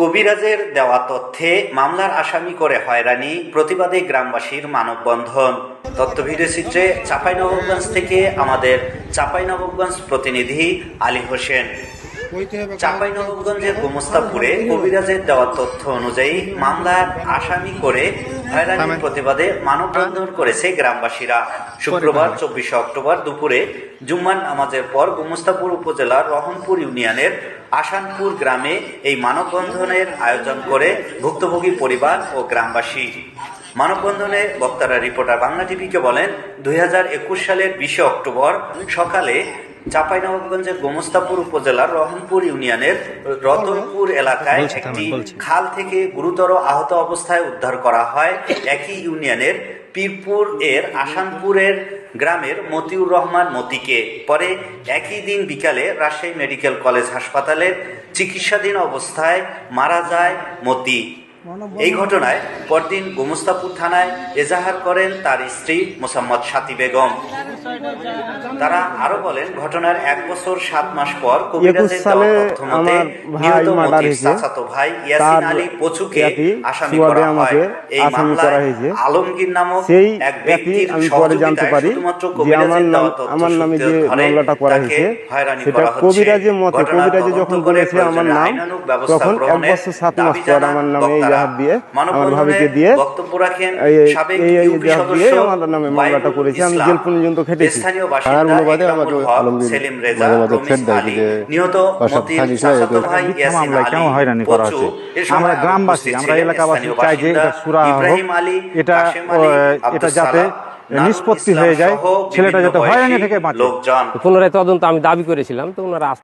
কবিরাজের দেওয়া তথ্যে মামলার আসামি করে হয়রানি প্রতিবাদে গ্রামবাসীর মানববন্ধন। তথ্য ভিডিও চিত্রে চাঁপাইনবাবগঞ্জ থেকে আমাদের চাঁপাইনবাবগঞ্জ প্রতিনিধি আলী হোসেন। চাঁপাইনবাবগঞ্জের গোমস্তাপুরে কবিরাজের দেওয়া তথ্য অনুযায়ী মামলার আসামি করে হয়রানির প্রতিবাদে মানববন্ধন করেছে গ্রামবাসীরা। শুক্রবার চব্বিশে অক্টোবর দুপুরে জুম্মান নামাজের পর গোমস্তাপুর উপজেলার রহনপুর ইউনিয়নের আসানপুর গ্রামে এই মানববন্ধনের আয়োজন করে ভুক্তভোগী পরিবার ও গ্রামবাসী। মানববন্ধনে বক্তারা রিপোর্টার বাংলা টিভিকে বলেন দুই হাজার একুশ সালের বিশে অক্টোবর সকালে চাঁপাইনবাবগঞ্জের গোমস্তাপুর উপজেলার রহনপুর ইউনিয়নের রতনপুর এলাকায় একটি খাল থেকে গুরুতর আহত অবস্থায় উদ্ধার করা হয়। একই ইউনিয়নের পীরপুর এর আসানপুরের গ্রামের মতিউর রহমান মতিকে। পরে একই দিন বিকালে রাজশাহী মেডিকেল কলেজ হাসপাতালে চিকিৎসাধীন অবস্থায় মারা যায় মতি। এই ঘটনায় পরদিন গোমস্তাপুর থানায় এজাহার করেন তার স্ত্রী মোসাম্মদ সাথী বেগম। তারা আরও বলেন ঘটনার এক বছর সাত মাস পর কবিরাজের দেওয়া তথ্য মতে ভাই নিহত মার্ডার মতির চাচাতো ভাই ইয়াসিন আলী পচুকে আসামি করা হয়। এই মামলায়। আলমগীর নামক এক ব্যক্তির সহযোগিতায় শুধুমাত্র কবিরাজের আমার নাম দেওয়া তথ্য আমার নামে যে মামলাটা করা হয়েছে সেটা কবিরাজের মতে কবিরাজে যখন বলেছে আমার নাম তখন এক বছর সাত মাস পর আমার নামে এই জাহাজ দিয়ে আমার ভাবিকে দিয়ে এই জাহাজ আমার নামে মামলাটা করেছে। আমি জেল পর্যন্ত খেটেছি স্থানীয় অনুবাদে আমাকে আলমগীর মাঝে মাঝে দেয় যে মামলায় কেন হয়রানি করা আছে হচ্ছে? আমরা গ্রামবাসী, আমরা এলাকাবাসী চাই যে এটা সুরা হোক, এটা, এটা যাতে নিষ্পত্তি হয়ে যায়, ছেলেটা যাতে হয়রানি থেকে বাঁচে। পুনরায় তদন্ত আমি দাবি করেছিলাম তো ওনারা